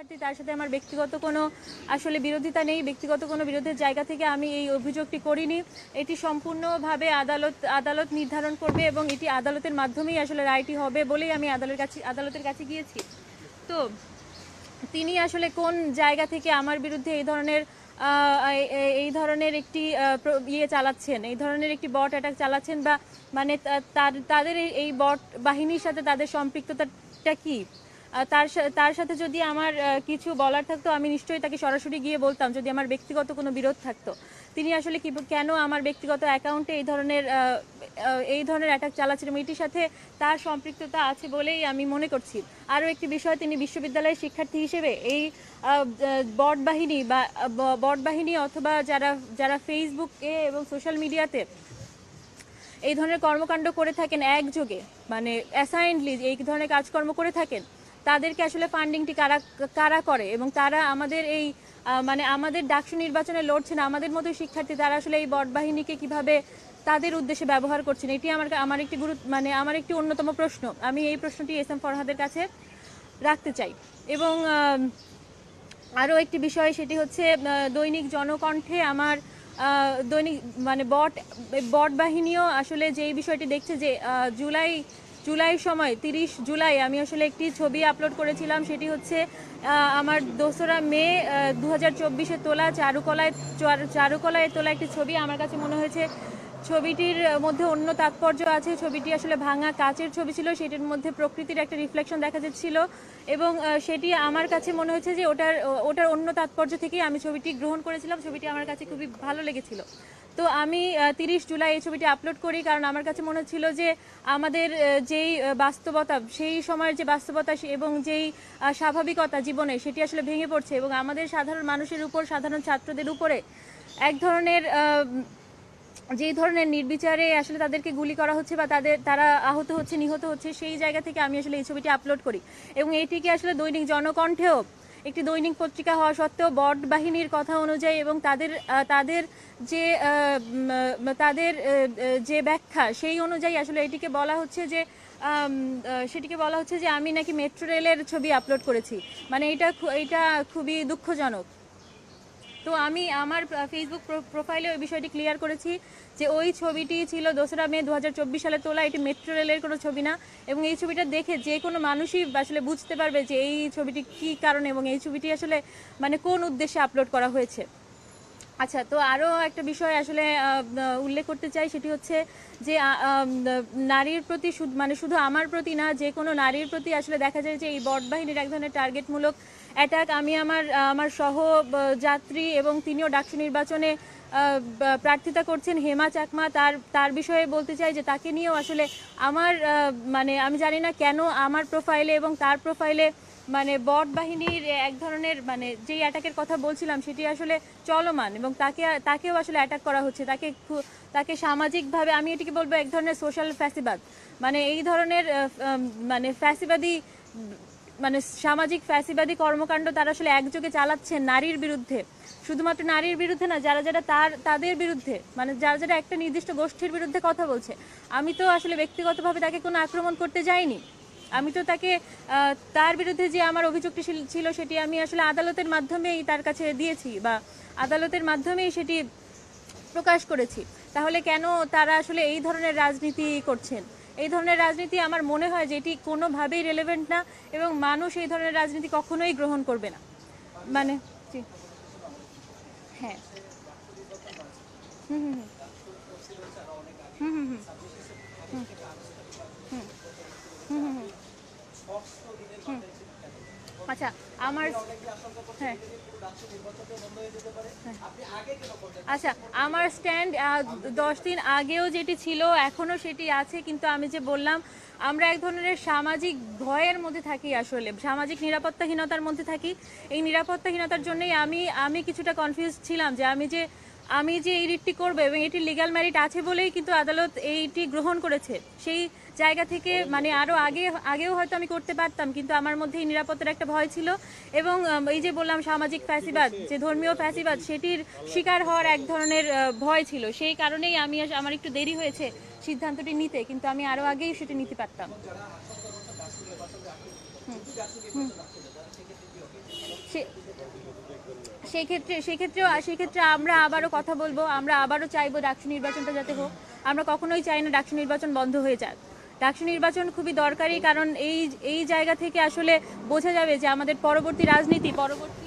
শিক্ষার্থী, তার সাথে আমার ব্যক্তিগত কোনো আসলে বিরোধিতা নেই। ব্যক্তিগত কোনো বিরোধের জায়গা থেকে আমি এই অভিযোগটি করিনি। এটি সম্পূর্ণভাবে আদালত আদালত নির্ধারণ করবে এবং এটি আদালতের মাধ্যমেই আসলে রায়টি হবে বলেই আমি আদালতের কাছে আদালতের কাছে গিয়েছি। তো তিনি আসলে কোন জায়গা থেকে আমার বিরুদ্ধে এই ধরনের এই- ধরনের একটি ইয়ে চালাচ্ছেন, এই ধরনের একটি বট অ্যাটাক চালাচ্ছেন বা মানে তাদের এই- বট বাহিনীর সাথে তাদের সম্পৃক্ততাটা কি? তার তার সাথে যদি আমার কিছু বলার থাকতো, আমি নিশ্চয়ই তাকে সরাসরি গিয়ে বলতাম যদি আমার ব্যক্তিগত কোনো বিরোধ থাকতো। তিনি আসলে কি, কেন আমার ব্যক্তিগত অ্যাকাউন্টে এই ধরনের এই ধরনের অ্যাটাক চালাচ্ছেন এবং এটির সাথে তার সম্পৃক্ততা আছে বলেই আমি মনে করছি। আরও একটি বিষয়, তিনি বিশ্ববিদ্যালয়ের শিক্ষার্থী হিসেবে এই বট বাহিনী বা বট বাহিনী অথবা যারা যারা ফেসবুকে এবং সোশ্যাল মিডিয়াতে এই ধরনের কর্মকাণ্ড করে থাকেন, একযোগে মানে অ্যাসাইন্ডলি এই ধরনের কাজকর্ম করে থাকেন তাদেরকে আসলে ফান্ডিংটি কারা কারা করে? এবং তারা আমাদের এই মানে আমাদের ডাকসু নির্বাচনে লড়ছেন আমাদের মতো শিক্ষার্থী, তারা আসলে এই বট বাহিনীকে কীভাবে তাদের উদ্দেশ্যে ব্যবহার করছেন, এটি আমার আমার একটি গুরুত্ব মানে আমার একটি অন্যতম প্রশ্ন। আমি এই প্রশ্নটি এস এম ফরহাদের কাছে রাখতে চাই। এবং আরও একটি বিষয়, সেটি হচ্ছে দৈনিক জনকণ্ঠে আমার দৈনিক মানে বট বট বাহিনীও আসলে যেই বিষয়টি দেখছে যে জুলাই জুলাই সময়, তিরিশ জুলাই, আমি আসলে একটি ছবি আপলোড করেছিলাম, সেটি হচ্ছে আমার দোসরা মে দু হাজার তোলা চারুকলায়, চারু- চারুকলায় তোলা একটি ছবি। আমার কাছে মনে হয়েছে ছবিটির মধ্যে অন্য তাৎপর্য আছে। ছবিটি আসলে ভাঙা কাচের ছবি ছিল, সেটির মধ্যে প্রকৃতির একটা রিফ্লেকশন দেখা যাচ্ছিল এবং সেটি আমার কাছে মনে হয়েছে যে ওটার ওটার অন্য তাৎপর্য থেকেই আমি ছবিটি গ্রহণ করেছিলাম। ছবিটি আমার কাছে খুবই ভালো লেগেছিল। তো আমি তিরিশ জুলাই এই ছবিটি আপলোড করি কারণ আমার কাছে মনে হচ্ছিল যে আমাদের যেই বাস্তবতা, সেই সময়ের যে বাস্তবতা এবং যেই স্বাভাবিকতা জীবনে সেটি আসলে ভেঙে পড়ছে এবং আমাদের সাধারণ মানুষের উপর, সাধারণ ছাত্রদের উপরে এক ধরনের যেই ধরনের নির্বিচারে আসলে তাদেরকে গুলি করা হচ্ছে বা তাদের, তারা আহত হচ্ছে, নিহত হচ্ছে, সেই জায়গা থেকে আমি আসলে এই ছবিটি আপলোড করি। এবং এটিকে আসলে দৈনিক জনকণ্ঠেও একটি দৈনিক পত্রিকা হওয়া সত্ত্বেও বট বাহিনীর কথা অনুযায়ী এবং তাদের তাদের যে তাদের যে ব্যাখ্যা সেই অনুযায়ী আসলে এটিকে বলা হচ্ছে যে সেটিকে বলা হচ্ছে যে আমি নাকি মেট্রো রেলের ছবি আপলোড করেছি। মানে এটা এটা খুবই দুঃখজনক। তো আমি আমার ফেসবুক প্রোফাইলে ওই বিষয়টি ক্লিয়ার করেছি যে ওই ছবিটি ছিল দোসরা মে দু হাজার চব্বিশ সালে তোলা। এটি মেট্রো রেলের কোনো ছবি না এবং এই ছবিটা দেখে যে কোনো মানুষই আসলে বুঝতে পারবে যে এই ছবিটি কি কারণে এবং এই ছবিটি আসলে মানে কোন উদ্দেশ্যে আপলোড করা হয়েছে। আচ্ছা তো আরও একটা বিষয় আসলে উল্লেখ করতে চাই সেটি হচ্ছে যে নারীর প্রতি মানে শুধু আমার প্রতি না, যে কোনো নারীর প্রতি আসলে দেখা যায় যে, এই বট বাহিনীর এক ধরনের টার্গেটমূলক অ্যাটাক আমি আমার আমার সহ যাত্রী এবং তিনিও ডাকসু নির্বাচনে প্রার্থিতা করছেন হেমা চাকমা। তার তার বিষয়ে বলতে চাই যে, তাকে নিয়েও আসলে আমার মানে আমি জানি না কেন আমার প্রোফাইলে এবং তার প্রোফাইলে মানে বট বাহিনীর এক ধরনের মানে যেই অ্যাটাকের কথা বলছিলাম, সেটি আসলে চলমান এবং তাকে, তাকেও আসলে অ্যাটাক করা হচ্ছে। তাকে তাকে সামাজিকভাবে আমি এটিকে বলব এক ধরনের সোশ্যাল ফ্যাসিবাদ। মানে এই ধরনের মানে ফ্যাসিবাদী মানে সামাজিক ফ্যাসিবাদী কর্মকাণ্ড তারা আসলে একযোগে চালাচ্ছেন নারীর বিরুদ্ধে। শুধুমাত্র নারীর বিরুদ্ধে না, যারা যারা তার, তাদের বিরুদ্ধে মানে যারা যারা একটা নির্দিষ্ট গোষ্ঠীর বিরুদ্ধে কথা বলছে, আমি তো আসলে ব্যক্তিগতভাবে তাকে কোনো আক্রমণ করতে যাইনি। আমি তো তাকে তার বিরুদ্ধে যে আমার অভিযোগটি ছিল- সেটি আমি আসলে আদালতের মাধ্যমেই তার কাছে দিয়েছি বা আদালতের মাধ্যমেই সেটি প্রকাশ করেছি। তাহলে কেন তারা আসলে এই ধরনের রাজনীতি করছেন? এই ধরনের রাজনীতি আমার মনে হয় যে এটি কোনোভাবেই রেলেভেন্ট না এবং মানুষ এই ধরনের রাজনীতি কখনোই গ্রহণ করবে না। মানে হ্যাঁ। হুম। হুম হুম হুম। হুম। হুম হুম হুম। আচ্ছা আমার হ্যাঁ। আচ্ছা আমার স্ট্যান্ড দশ দিন আগেও যেটি ছিল, এখনও সেটি আছে, কিন্তু আমি যে বললাম, আমরা এক ধরনের সামাজিক ভয়ের মধ্যে থাকি আসলে, সামাজিক নিরাপত্তাহীনতার মধ্যে থাকি। এই নিরাপত্তাহীনতার জন্যই আমি আমি কিছুটা কনফিউজ ছিলাম যে আমি যে আমি যে এই রিটটি করব এবং এটি লিগ্যাল ম্যারিট আছে বলেই কিন্তু আদালত এইটি গ্রহণ করেছে সেই জায়গা থেকে মানে আরও আগে, আগেও হয়তো আমি করতে পারতাম, কিন্তু আমার মধ্যে এই নিরাপত্তার একটা ভয় ছিল এবং এই যে বললাম সামাজিক ফ্যাসিবাদ, যে ধর্মীয় ফ্যাসিবাদ, সেটির শিকার হওয়ার এক ধরনের ভয় ছিল সেই কারণেই আমি আমার একটু দেরি হয়েছে সিদ্ধান্তটি নিতে, কিন্তু আমি আরও আগেই সেটি নিতে পারতাম হুম। হুম। সে সেক্ষেত্রে সেক্ষেত্রে সেই ক্ষেত্রে আমরা আবারও কথা বলব। আমরা আবারও চাইব ডাকসু নির্বাচনটা যাতে হোক। আমরা কখনোই চাই না ডাকসু নির্বাচন বন্ধ হয়ে যাক। ডাকসু নির্বাচন খুবই দরকারি কারণ এই এই জায়গা থেকে আসলে বোঝা যাবে যে আমাদের পরবর্তী রাজনীতি পরবর্তী